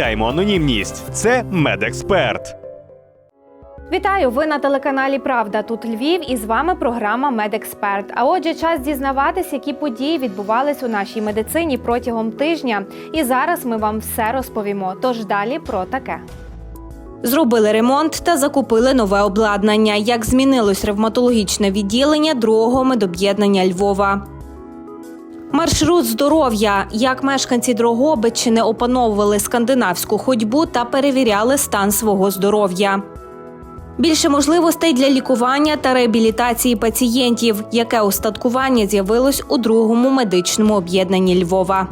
анонімність. Це медексперт. Вітаю! Ви на телеканалі Правда тут Львів і з вами програма Медексперт. А отже, час дізнаватись, які події відбувались у нашій медицині протягом тижня. І зараз ми вам все розповімо. Тож далі про таке. Зробили ремонт та закупили нове обладнання. Як змінилось ревматологічне відділення другого медоб'єднання Львова. Маршрут здоров'я. Як мешканці Дрогобичини опановували скандинавську ходьбу та перевіряли стан свого здоров'я. Більше можливостей для лікування та реабілітації пацієнтів, яке устаткування з'явилось у другому медичному об'єднанні Львова.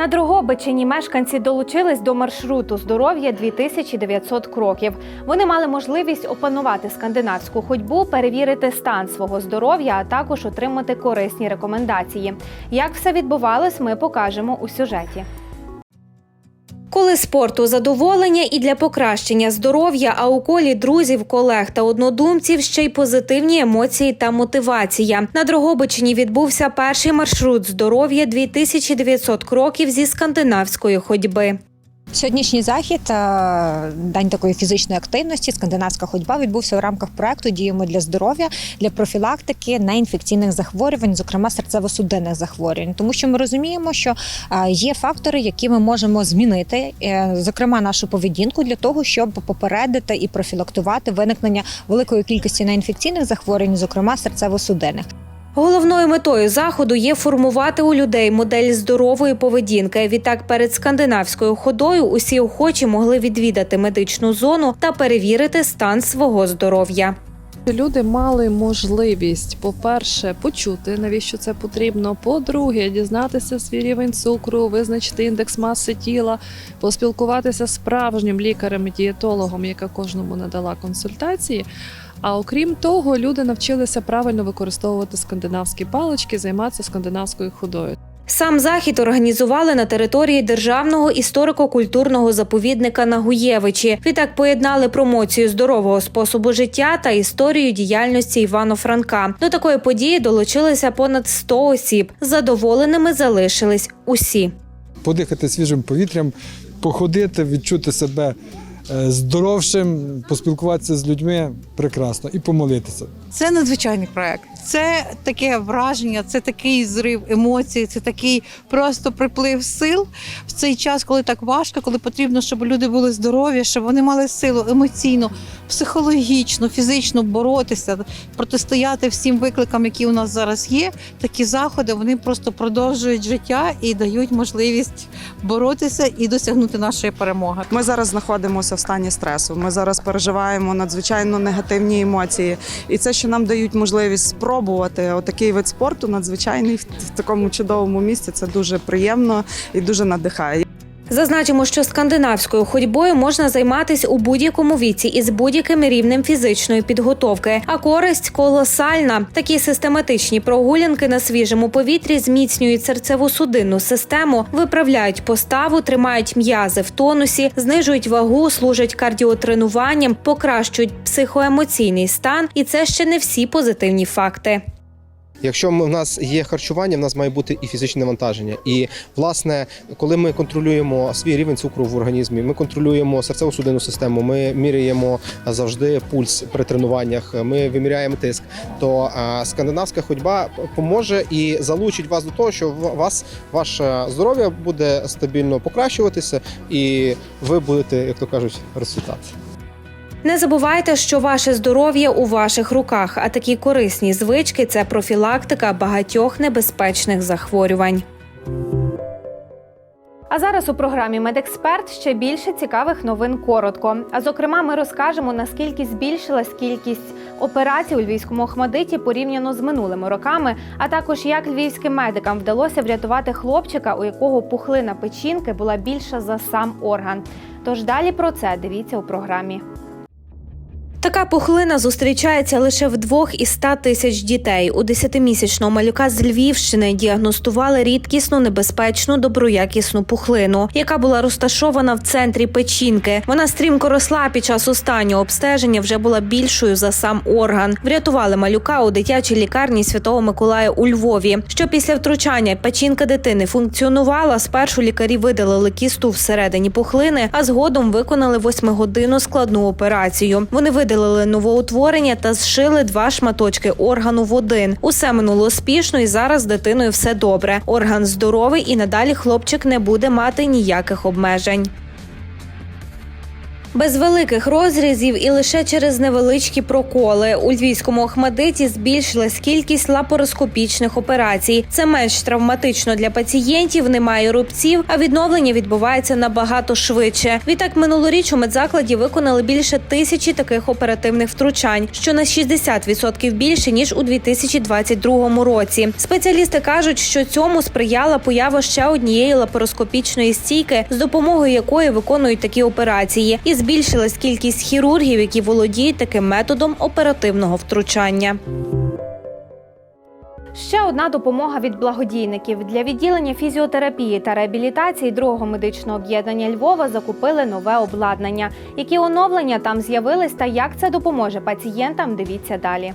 На Дрогобичині мешканці долучились до маршруту здоров'я 2900 кроків. Вони мали можливість опанувати скандинавську ходьбу, перевірити стан свого здоров'я, а також отримати корисні рекомендації. Як все відбувалось, ми покажемо у сюжеті. Коли спорту задоволення і для покращення здоров'я, а у колі друзів, колег та однодумців ще й позитивні емоції та мотивація. На Дрогобичині відбувся перший маршрут здоров'я 2900 кроків зі скандинавської ходьби. Сьогоднішній захід, е, день такої фізичної активності, скандинавська ходьба відбувся у рамках проекту Діємо для здоров'я для профілактики неінфекційних захворювань, зокрема серцево-судинних захворювань, тому що ми розуміємо, що е, є фактори, які ми можемо змінити, е, зокрема нашу поведінку, для того, щоб попередити і профілактувати виникнення великої кількості неінфекційних захворювань, зокрема серцево-судинних. Головною метою заходу є формувати у людей модель здорової поведінки. Відтак, перед скандинавською ходою усі охочі могли відвідати медичну зону та перевірити стан свого здоров'я. Люди мали можливість, по-перше, почути, навіщо це потрібно. По-друге, дізнатися свій рівень цукру, визначити індекс маси тіла, поспілкуватися з справжнім лікарем-дієтологом, яка кожному надала консультації. А окрім того, люди навчилися правильно використовувати скандинавські палички, займатися скандинавською ходою. Сам захід організували на території державного історико-культурного заповідника Нагуєвичі. Відтак поєднали промоцію здорового способу життя та історію діяльності Івано Франка. До такої події долучилися понад 100 осіб. Задоволеними залишились усі. подихати свіжим повітрям, походити, відчути себе здоровшим, поспілкуватися з людьми прекрасно і помолитися. Це надзвичайний проект. Це таке враження, це такий зрив емоцій, це такий просто приплив сил в цей час, коли так важко, коли потрібно, щоб люди були здорові, щоб вони мали силу емоційно, психологічно, фізично боротися, протистояти всім викликам, які у нас зараз є. Такі заходи вони просто продовжують життя і дають можливість боротися і досягнути нашої перемоги. Ми зараз знаходимося в стані стресу. Ми зараз переживаємо надзвичайно негативні емоції, і це, що нам дають можливість спробувати отакий вид спорту, надзвичайний в такому чудовому місці. Це дуже приємно і дуже надихає. Зазначимо, що скандинавською ходьбою можна займатися у будь-якому віці і з будь-яким рівнем фізичної підготовки. А користь колосальна. Такі систематичні прогулянки на свіжому повітрі зміцнюють серцево-судинну систему, виправляють поставу, тримають м'язи в тонусі, знижують вагу, служать кардіотренуванням, покращують психоемоційний стан. І це ще не всі позитивні факти. Якщо ми- в нас є харчування, в нас має бути і фізичне навантаження. І власне, коли ми контролюємо свій рівень цукру в організмі, ми контролюємо серцево-судинну систему, ми міряємо завжди пульс при тренуваннях, ми виміряємо тиск, то скандинавська ходьба поможе і залучить вас до того, що вас ваше здоров'я буде стабільно покращуватися, і ви будете, як то кажуть, розцвітати. Не забувайте, що ваше здоров'я у ваших руках, а такі корисні звички це профілактика багатьох небезпечних захворювань. А зараз у програмі Медексперт ще більше цікавих новин коротко. А зокрема, ми розкажемо наскільки збільшилась кількість операцій у львівському Охмадиті порівняно з минулими роками, а також як львівським медикам вдалося врятувати хлопчика, у якого пухлина печінки була більша за сам орган. Тож далі про це дивіться у програмі. Така пухлина зустрічається лише в двох із ста тисяч дітей. У десятимісячного малюка з Львівщини діагностували рідкісну небезпечну доброякісну пухлину, яка була розташована в центрі печінки. Вона стрімко росла під час останнього обстеження, вже була більшою за сам орган. Врятували малюка у дитячій лікарні Святого Миколая у Львові. Що після втручання печінка дитини функціонувала, спершу лікарі видалили кісту всередині пухлини, а згодом виконали восьмигодинну складну операцію. Вони видалили новоутворення та зшили два шматочки органу в один. Усе минуло успішно, і зараз з дитиною все добре. Орган здоровий, і надалі хлопчик не буде мати ніяких обмежень. Без великих розрізів і лише через невеличкі проколи у львівському Охмадиті збільшилась кількість лапароскопічних операцій. Це менш травматично для пацієнтів, немає рубців, а відновлення відбувається набагато швидше. Відтак минулоріч у медзакладі виконали більше тисячі таких оперативних втручань, що на 60% більше ніж у 2022 році. Спеціалісти кажуть, що цьому сприяла поява ще однієї лапароскопічної стійки, з допомогою якої виконують такі операції, і збільшилась кількість хірургів, які володіють таким методом оперативного втручання. Ще одна допомога від благодійників для відділення фізіотерапії та реабілітації другого медичного об'єднання Львова закупили нове обладнання. Які оновлення там з'явились та як це допоможе пацієнтам? Дивіться далі.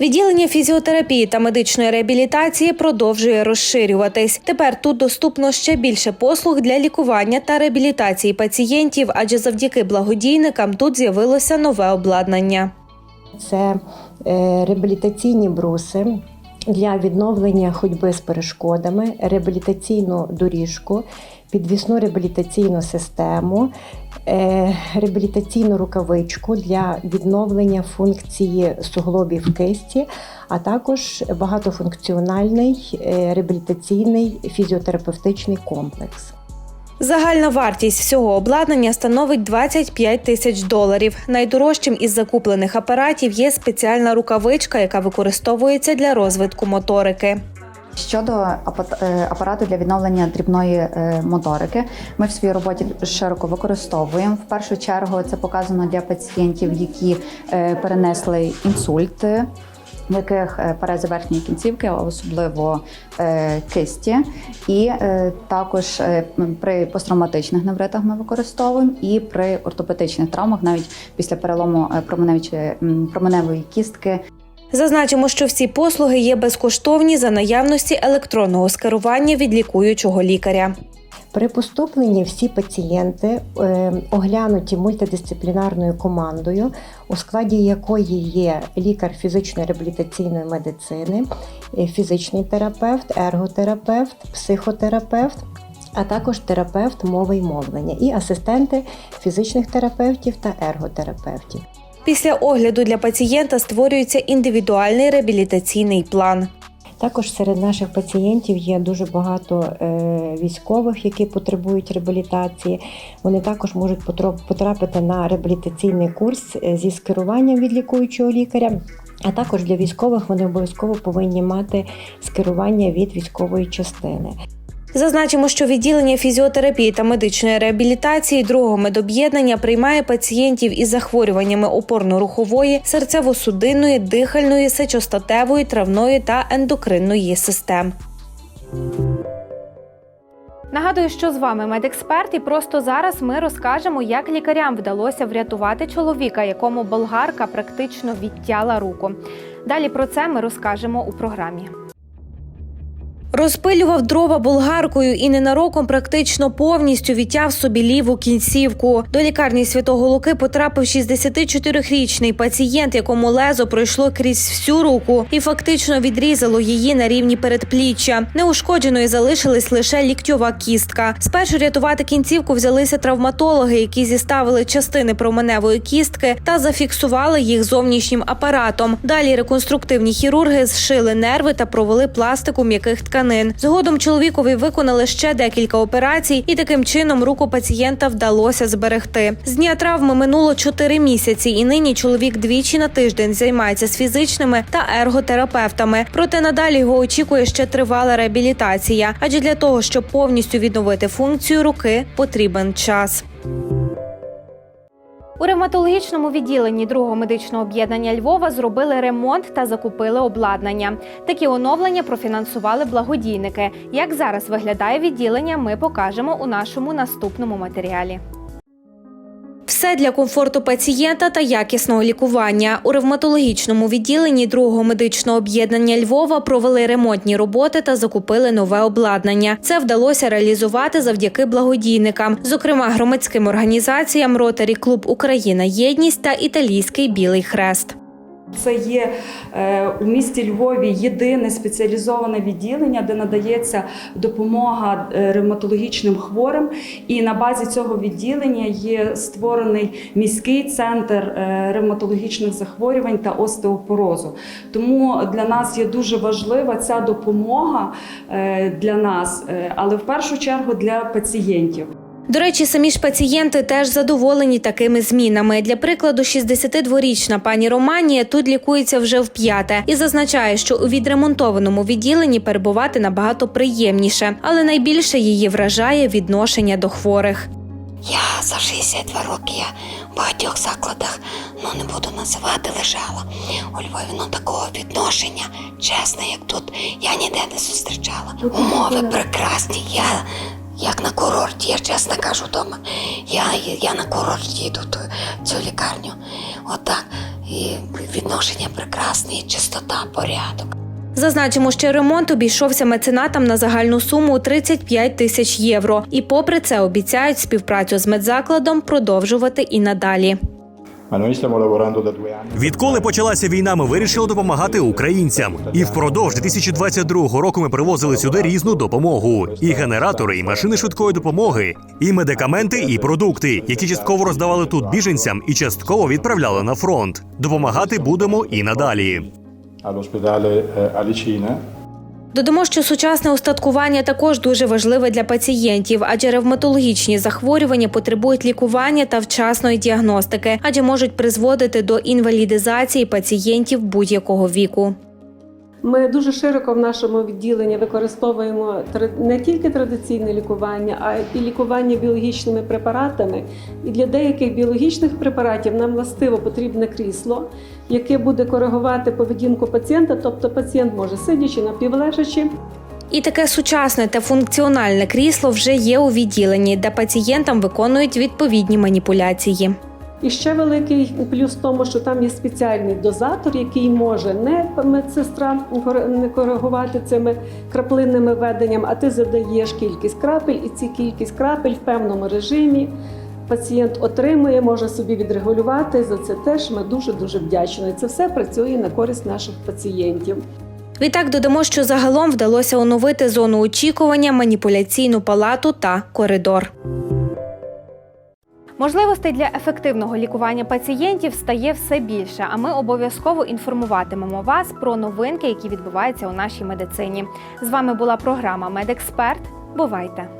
Відділення фізіотерапії та медичної реабілітації продовжує розширюватись. Тепер тут доступно ще більше послуг для лікування та реабілітації пацієнтів, адже завдяки благодійникам тут з'явилося нове обладнання. Це е, реабілітаційні бруси для відновлення ходьби з перешкодами, реабілітаційну доріжку, підвісну реабілітаційну систему, реабілітаційну рукавичку для відновлення функції суглобів кисті, а також багатофункціональний е, реабілітаційний фізіотерапевтичний комплекс. Загальна вартість всього обладнання становить 25 тисяч доларів. Найдорожчим із закуплених апаратів є спеціальна рукавичка, яка використовується для розвитку моторики. Щодо е, апарату для відновлення дрібної е, моторики, ми в своїй роботі широко використовуємо. В першу чергу це показано для пацієнтів, які е, перенесли інсульт. В яких парези верхньої кінцівки, особливо кисті, і також при посттравматичних невритах ми використовуємо, і при ортопедичних травмах, навіть після перелому променевої кістки, Зазначимо, що всі послуги є безкоштовні за наявності електронного скерування від лікуючого лікаря. При поступленні всі пацієнти е, оглянуті мультидисциплінарною командою, у складі якої є лікар фізичної реабілітаційної медицини, е, фізичний терапевт, ерготерапевт, психотерапевт. А також терапевт мови й мовлення і асистенти фізичних терапевтів та ерготерапевтів. Після огляду для пацієнта створюється індивідуальний реабілітаційний план. Також серед наших пацієнтів є дуже багато е, військових, які потребують реабілітації. Вони також можуть потрапити на реабілітаційний курс е, зі скеруванням від лікуючого лікаря. А також для військових вони обов'язково повинні мати скерування від військової частини. Зазначимо, що відділення фізіотерапії та медичної реабілітації другого медоб'єднання приймає пацієнтів із захворюваннями опорно-рухової, серцево-судинної, дихальної, сечостатевої, травної та ендокринної систем. Нагадую, що з вами медексперт, і просто зараз ми розкажемо, як лікарям вдалося врятувати чоловіка, якому болгарка практично відтяла руку. Далі про це ми розкажемо у програмі. Розпилював дрова болгаркою і ненароком практично повністю відтяв собі ліву кінцівку. До лікарні святого Луки потрапив 64-річний пацієнт, якому лезо пройшло крізь всю руку і фактично відрізало її на рівні передпліччя. Неушкодженою залишилась лише ліктьова кістка. Спершу рятувати кінцівку взялися травматологи, які зіставили частини променевої кістки та зафіксували їх зовнішнім апаратом. Далі реконструктивні хірурги зшили нерви та провели пластику м'яких тканин. Тканин. Згодом чоловікові виконали ще декілька операцій, і таким чином руку пацієнта вдалося зберегти. З дня травми минуло 4 місяці, і нині чоловік двічі на тиждень займається з фізичними та ерготерапевтами. Проте надалі його очікує ще тривала реабілітація, адже для того, щоб повністю відновити функцію руки, потрібен час. У ревматологічному відділенні другого медичного об'єднання Львова зробили ремонт та закупили обладнання. Такі оновлення профінансували благодійники. Як зараз виглядає відділення, ми покажемо у нашому наступному матеріалі. Все для комфорту пацієнта та якісного лікування. У ревматологічному відділенні другого медичного об'єднання Львова провели ремонтні роботи та закупили нове обладнання. Це вдалося реалізувати завдяки благодійникам, зокрема громадським організаціям Ротарі Клуб Україна Єдність та Італійський Білий Хрест. Це є е, у місті Львові єдине спеціалізоване відділення, де надається допомога е, ревматологічним хворим. І на базі цього відділення є створений міський центр е, ревматологічних захворювань та остеопорозу. Тому для нас є дуже важлива ця допомога для нас, але в першу чергу для пацієнтів. До речі, самі ж пацієнти теж задоволені такими змінами. Для прикладу, 62-річна пані Романія тут лікується вже вп'яте і зазначає, що у відремонтованому відділенні перебувати набагато приємніше, але найбільше її вражає відношення до хворих. Я за 62 роки я в багатьох закладах, ну не буду називати, лежала. У Львові ну такого відношення, чесно, як тут, я ніде не зустрічала. Умови прекрасні. Я як на курорті, я чесно кажу вдома. Я, я на курорті йду ту- цю лікарню. Отак. І відношення прекрасне, і чистота, порядок. Зазначимо, що ремонт обійшовся меценатам на загальну суму у 35 тисяч євро. І попри це обіцяють співпрацю з медзакладом продовжувати і надалі. Відколи почалася війна, ми вирішили допомагати українцям. І впродовж 2022 року ми привозили сюди різну допомогу: і генератори, і машини швидкої допомоги, і медикаменти, і продукти, які частково роздавали тут біженцям і частково відправляли на фронт. Допомагати будемо і надалі. Alicina. Додамо, що сучасне устаткування також дуже важливе для пацієнтів, адже ревматологічні захворювання потребують лікування та вчасної діагностики, адже можуть призводити до інвалідизації пацієнтів будь-якого віку. Ми дуже широко в нашому відділенні використовуємо не тільки традиційне лікування, а і лікування біологічними препаратами. І для деяких біологічних препаратів нам властиво потрібне крісло, яке буде коригувати поведінку пацієнта, тобто пацієнт може сидячи напівлежачи, І таке сучасне та функціональне крісло вже є у відділенні, де пацієнтам виконують відповідні маніпуляції. І ще великий плюс в тому, що там є спеціальний дозатор, який може не медсестра не коригувати цими краплинними веденням, а ти задаєш кількість крапель, і ці кількість крапель в певному режимі пацієнт отримує, може собі відрегулювати. За це теж ми дуже дуже вдячні. Це все працює на користь наших пацієнтів. Відтак додамо, що загалом вдалося оновити зону очікування, маніпуляційну палату та коридор. Можливостей для ефективного лікування пацієнтів стає все більше, а ми обов'язково інформуватимемо вас про новинки, які відбуваються у нашій медицині. З вами була програма Медексперт. Бувайте!